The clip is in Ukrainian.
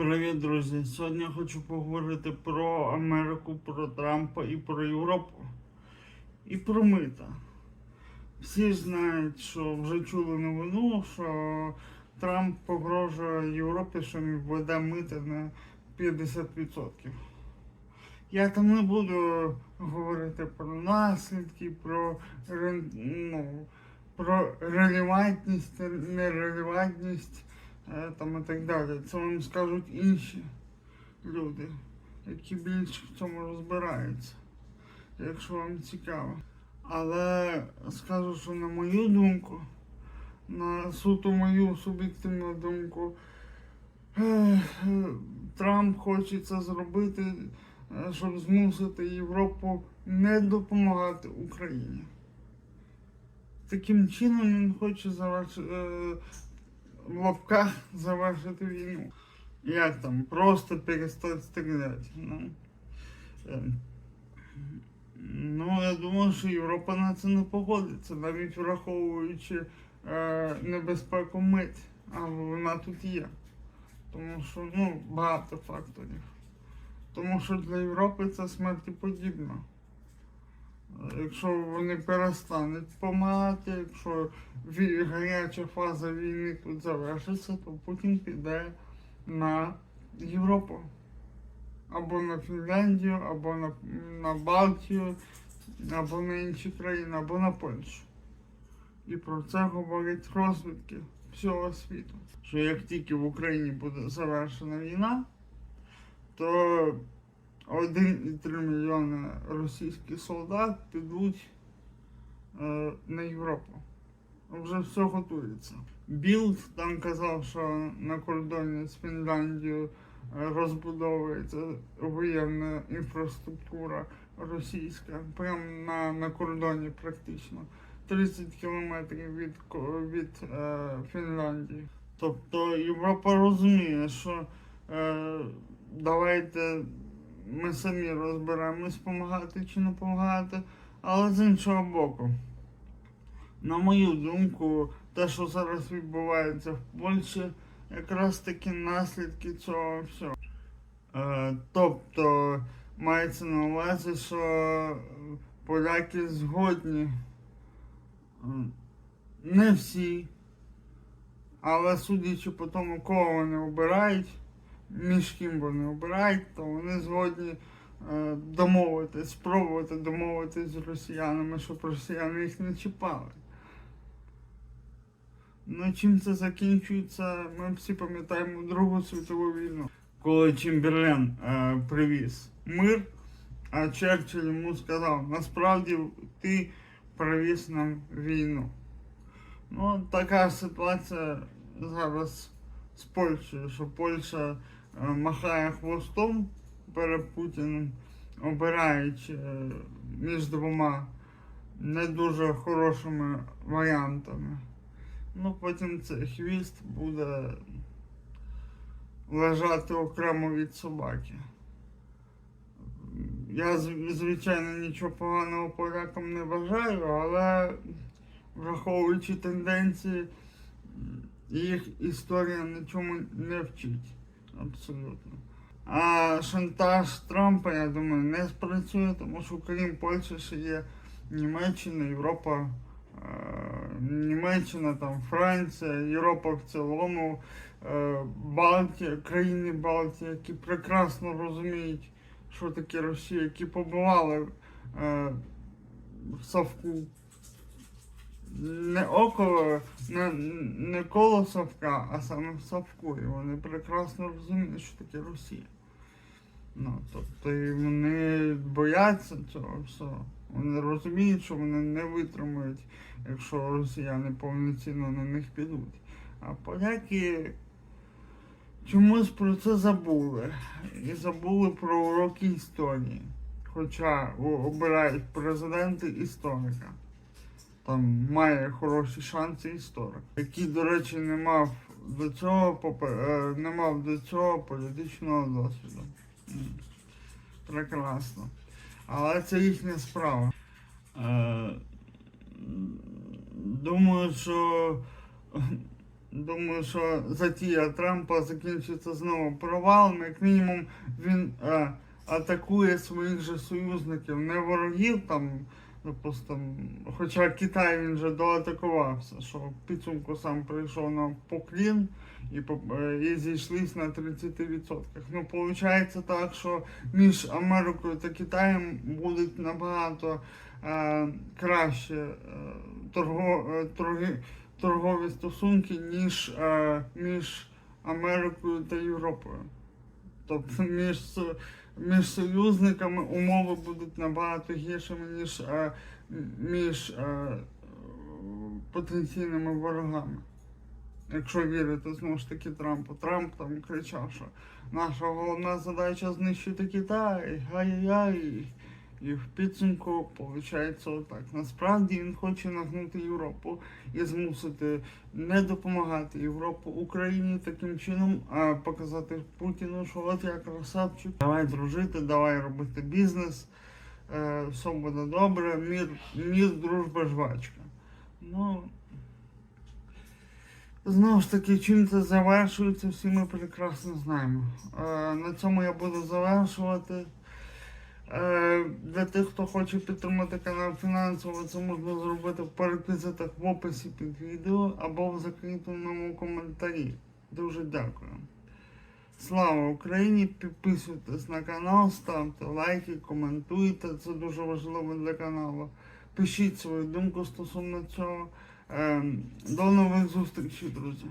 Привіт, друзі! Сьогодні я хочу поговорити про Америку, про Трампа і про Європу. І про мита. Всі знають, що вже чули новину, що Трамп погрожує Європі, що він введе мита на 50%. Я там не буду говорити про наслідки, про, ну, про релевантність, нерелевантність там і так далі. Це вам скажуть інші люди, які більше в цьому розбираються, якщо вам цікаво. Але скажу, що на мою думку, на суто мою суб'єктивну думку, Трамп хоче це зробити, щоб змусити Європу не допомагати Україні. Таким чином він хоче завершити е, в завершити війну. Як там, просто перестати стріляти. Ну, е, ну я думаю, що Європа на це не погодиться, навіть враховуючи е, небезпеку мить, але вона тут є. Тому що ну, багато факторів. Тому що для Європи це смерті подібно. Якщо вони перестануть допомагати, якщо гаряча фаза війни тут завершиться, то Путін піде на Європу. Або на Фінляндію, або на, на Балтію, або на інші країни, або на Польщу. І про це говорять розвідки всього світу. Що як тільки в Україні буде завершена війна, то 1,3 мільйони російських солдат підуть е, на Європу. Вже все готується. Білд там казав, що на кордоні з Фінляндією е, розбудовується воєнна інфраструктура російська, прямо на, на кордоні практично. 30 кілометрів від, від е, Фінляндії. Тобто Європа розуміє, що е, давайте ми самі розберемось, допомагати чи не допомагати, але з іншого боку, на мою думку, те, що зараз відбувається в Польщі, якраз таки наслідки цього всього. Е, тобто мається на увазі, що поляки згодні. е, Не всі, але судячи по тому, кого вони обирають, між ким вони обирають, то вони згодні е, домовитись, спробувати домовитись з росіянами, щоб росіяни їх не чіпали. Ну, чим це закінчується, ми всі пам'ятаємо Другу світову війну, коли Чемберлен е, привіз мир, а Черчилль йому сказав, насправді ти привіз нам війну. Ну, така ситуація зараз з Польщею, що Польща махає хвостом перед Путіним, обираючи е, між двома не дуже хорошими варіантами. Ну, потім цей хвіст буде лежати окремо від собаки. Я, звичайно, нічого поганого полякам не бажаю, але враховуючи тенденції, їх історія нічому не вчить. Абсолютно. А шантаж Трампа, я думаю, не спрацює, тому що крім Польщі ще є Німеччина, Європа, е, Німеччина, там, Франція, Європа в цілому, е, Балтія, країни Балтії, які прекрасно розуміють, що таке Росія, які побували е, в Савку. Не около, не, не коло Савка, а саме в Савку. І вони прекрасно розуміють, що таке Росія. Ну, тобто і вони бояться цього всього. Вони розуміють, що вони не витримують, якщо росіяни повноцінно на них підуть. А поляки чомусь про це забули. І забули про уроки історії. Хоча обирають президенти історика. Там має хороші шанси історик. Який, до речі, не мав до цього е, не мав до цього політичного досвіду. Прекрасно. Але це їхня справа. Е, думаю, що Думаю, що затія Трампа закінчиться знову провалом. Як мінімум, він е, атакує своїх же союзників, не ворогів там, допустим, хоча Китай він же доатакувався, що в підсумку сам прийшов на поклін і, е, і зійшлись на 30%. Ну, виходить так, що між Америкою та Китаєм будуть набагато е, краще е, торго, е, торги, торгові стосунки, ніж е, між Америкою та Європою. Тобто між, між союзниками умови будуть набагато гіршими, ніж е, між е, потенційними ворогами. Якщо вірити знову ж таки Трампу. Трамп там кричав, що наша головна задача знищити Китай, ай-яй-яй. І в підсумку виходить отак. Насправді він хоче нагнути Європу і змусити не допомагати Європу Україні таким чином, а показати Путіну, що от я красавчик, давай дружити, давай робити бізнес, е, все буде добре, мір, мір, дружба, жвачка. Ну, Знову ж таки, чим це завершується, всі ми прекрасно знаємо. Е, на цьому я буду завершувати. Е, для тих, хто хоче підтримати канал фінансово, це можна зробити в переквізитах в описі під відео або в закріпленому коментарі. Дуже дякую. Слава Україні! Підписуйтесь на канал, ставте лайки, коментуйте, це дуже важливо для каналу. Пишіть свою думку стосовно цього. Ем, До нових зустрічей, друзі.